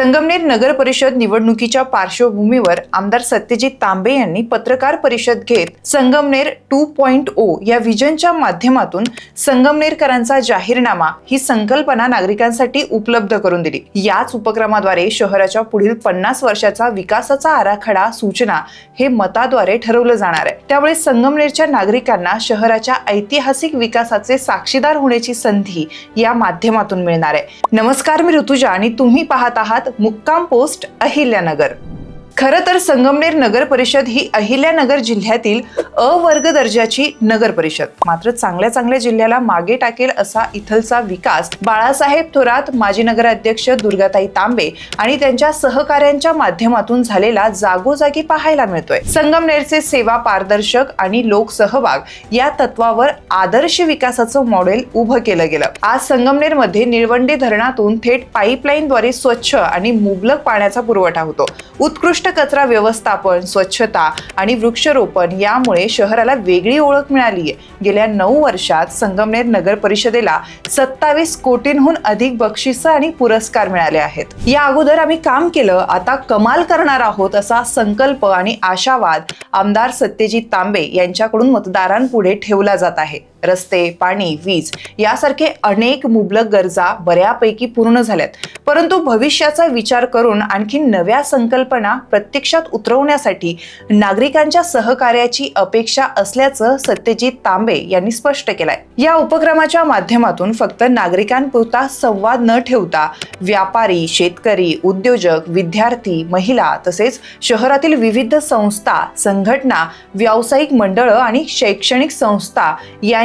संगमनेर नगर परिषद निवडणुकीच्या पार्श्वभूमीवर आमदार सत्यजित तांबे यांनी पत्रकार परिषद घेत संगमनेर टू पॉइंट ओ या विजनच्या माध्यमातून संगमनेरकरांचा जाहीरनामा ही संकल्पना नागरिकांसाठी उपलब्ध करून दिली. याच उपक्रमाद्वारे शहराच्या पुढील पन्नास वर्षाचा विकासाचा आराखडा सूचना हे मताद्वारे ठरवलं जाणार आहे. त्यामुळे संगमनेरच्या नागरिकांना शहराच्या ऐतिहासिक विकासाचे साक्षीदार होण्याची संधी या माध्यमातून मिळणार आहे. नमस्कार मी ऋतुजा आणि तुम्ही पाहत आहात मुक्काम पोस्ट अहिल्यानगर. खरं तर संगमनेर नगर परिषद ही अहिल्यानगर जिल्ह्यातील अवर्ग दर्जाची नगर परिषद. मात्र चांगल्या चांगल्या जिल्ह्याला मागे टाकेल असा इथलचा विकास बाळासाहेब थोरात माजी नगराध्यक्ष दुर्गाताई तांबे आणि त्यांच्या सहकाऱ्यांच्या माध्यमातून झालेला जागोजागी पाहायला मिळतोय. संगमनेरचे सेवा पारदर्शक आणि लोकसहभाग या तत्वावर आदर्श विकासाचं मॉडेल उभं केलं गेलं. आज संगमनेरमध्ये निळवंडे धरणातून थेट पाईपलाईनद्वारे स्वच्छ आणि मुबलक पाण्याचा पुरवठा होतो. उत्कृष्ट कचरा व्यवस्थापन स्वच्छता आणि वृक्षरोपण यामुळे शहराला वेगळी ओळख मिळाली आहे. गेल्या नऊ वर्षात संगमनेर नगर परिषदेला सत्तावीस कोटींहून अधिक बक्षिसं आणि पुरस्कार मिळाले आहेत. या अगोदर आम्ही काम केलं आता कमाल करणार आहोत असा संकल्प आणि आशावाद आमदार सत्यजित तांबे यांच्याकडून मतदारांपुढे ठेवला जात आहे. रस्ते पाणी वीज यासारखे अनेक मुबलक गरजा बऱ्यापैकी पूर्ण झाल्यात. परंतु भविष्याचा विचार करून आणखी नव्या संकल्पना प्रत्यक्षात उतरवण्यासाठी नागरिकांच्या सहकार्याची अपेक्षा असल्याचं सत्यजित तांबे यांनी स्पष्ट केलंय. या उपक्रमाच्या माध्यमातून फक्त नागरिकांपुरता संवाद न ठेवता व्यापारी शेतकरी उद्योजक विद्यार्थी महिला तसेच शहरातील विविध संस्था संघटना व्यावसायिक मंडळं आणि शैक्षणिक संस्था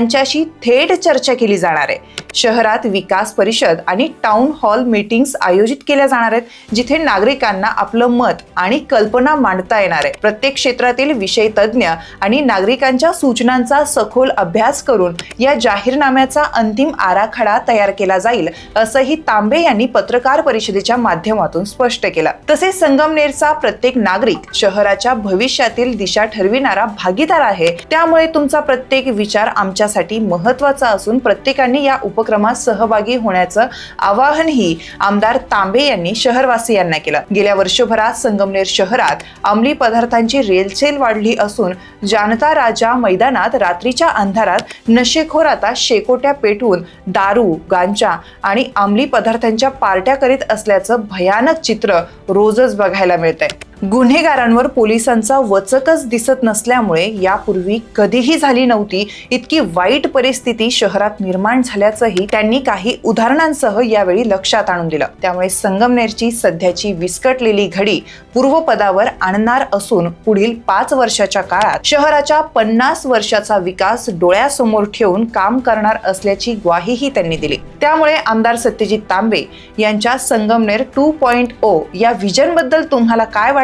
यांच्याशी थेट चर्चा केली जाणार आहे. शहरात विकास परिषद आणि टाउन हॉल मीटिंग्स आयोजित केल्या जाणार आहेत जिथे नागरिकांना आपलं मत आणि कल्पना मांडता येणार आहे. प्रत्येक क्षेत्रातील विषय तज्ज्ञ आणि नागरिकांच्या सूचनांचा सखोल अभ्यास करून या जाहीरनाम्याचा अंतिम आराखडा तयार केला जाईल असंही तांबे यांनी पत्रकार परिषदेच्या माध्यमातून स्पष्ट केलं. तसेच संगमनेरचा प्रत्येक नागरिक शहराच्या भविष्यातील दिशा ठरविणारा भागीदार आहे. त्यामुळे तुमचा प्रत्येक विचार आमच्यासाठी महत्त्वाचा असून प्रत्येकाने या उप उपक्रमात सहभागी होण्याचं आवाहनही आमदार तांबे यांनी शहरवासियांना केलं. गेल्या वर्षभरात संगमनेर शहरात अंमली पदार्थांची रेलचेल वाढली असून जानता राजा मैदानात रात्रीच्या अंधारात नशेखोर आता शेकोट्या पेटवून दारू गांजा आणि अंमली पदार्थांच्या पार्ट्या करीत असल्याचं भयानक चित्र रोजच बघायला मिळतंय. गुन्हेगारांवर पोलिसांचा वचकच दिसत नसल्यामुळे यापूर्वी कधीही झाली नव्हती. इतकी वाईट परिस्थिती शहरात निर्माण झाल्याचंही त्यांनी काही उदाहरणांसह यावेळी लक्षात आणून दिलं. त्यामुळे संगमनेरची सध्याची विस्कटलेली घडी पूर्वपदावर आणणार असून पुढील पाच वर्षाच्या काळात शहराच्या पन्नास वर्षाचा विकास डोळ्यासमोर ठेवून काम करणार असल्याची ग्वाहीही त्यांनी दिली. त्यामुळे आमदार सत्यजित तांबे यांच्या संगमनेर टू पॉइंट ओ या व्हिजनबद्दल तुम्हाला काय वाटतं?